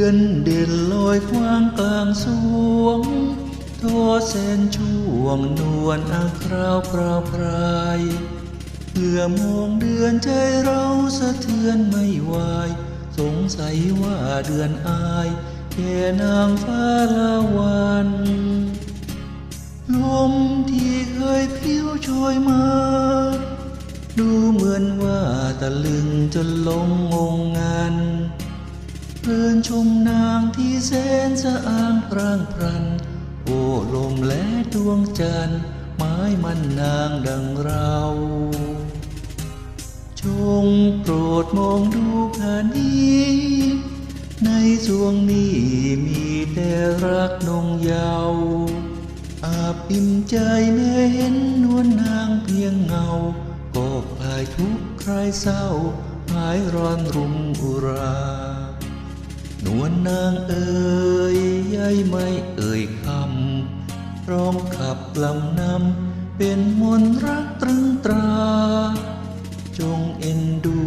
อนเด่นลอยกว้างกลางสวงทอแสนช่วงนวลอาคราวปราปรายเพื่อมองเดือนใจเราสะเทือนไม่ไหวสงสัยว่าเดือนอายแค่นางฟ้าละวันลมที่เคยพิ้วโชยมา ดูเหมือนว่าตะลึงจนหลงงงงันเพ ลินชมนางที่แสนสะอางพรางพรัน โอ้ลมและดวงจันทร์ไม้มันนางดังเรา จงโปรดมองดูแผ่นนี้ ในสวงนี้มีแต่รักนงเยาวอาบอิ่มใจแม้เห็นนวลนางเพียงเงา ก็คลายทุกข์คลายเศร้า หายร้อนรุมอุรา นวลนางเอ่ยยายไม่เอ่ยคำร้องขับลำนำเป็นมนรักตรึงตรา จงเอ็นดู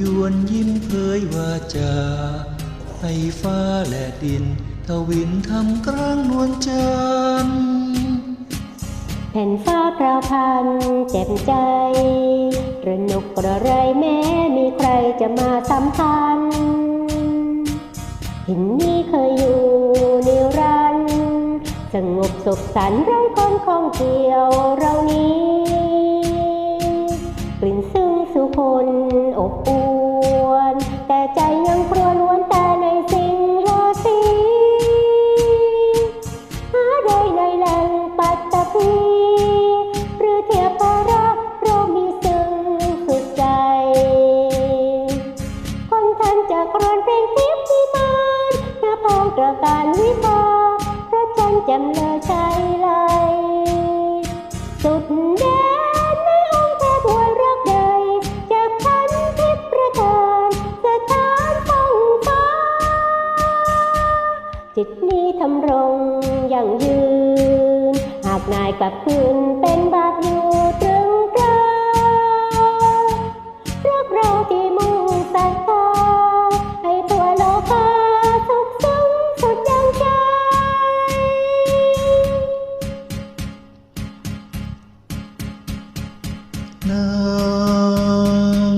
ยวนยิ้มเผยวาจา ให้ฟ้าและดินทวินทำกลางนวลจันทร์แผ่นฟ้าพราพันเจ็บใจระนกกระไรแม้มีใครจะมาสัมพันธ์ หินนี้เคยอยู่นิรันดร์สงบสุขสันต์ไร้ความข้องเกี่ยวเรานี้ กลิ่นซึ่งสุคนอบอวน แต่ใจยังครวญว จันทร์แจ่มเลยใช้ไหลสุดแดนในองค์เทบวรักใดจากพันทิพย์ประทานสถานฟองฟ้า จิตนี้ทำรงอย่างยืน หากนายกลับคืนเป็นบาปอยู่ตรึ นาง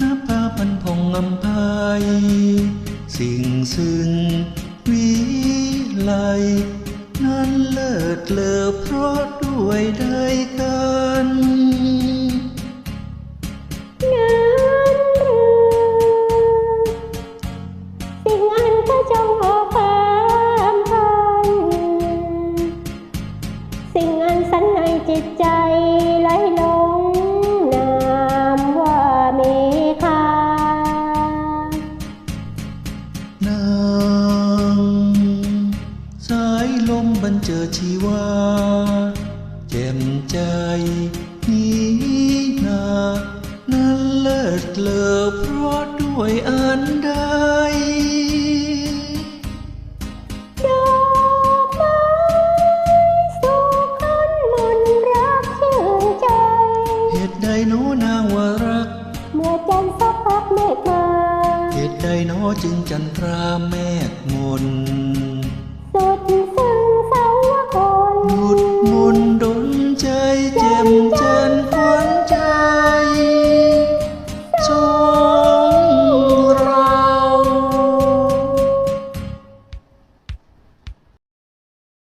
น้ำพาพันพองอำไพยสิ่งซึ่งวิไลนั้นเลิศเลอเพราะด้วยได้กันงานหรือสิ่งอันพระจงันเจอชีวาแจ่มใจนี้นานั้นเลิศเลอเพราะด้วยอันใดใดโนนางวรัก เมื่อจันทร์สัพักเมฆมาเหตุใดโนจึงจันทราแมกมน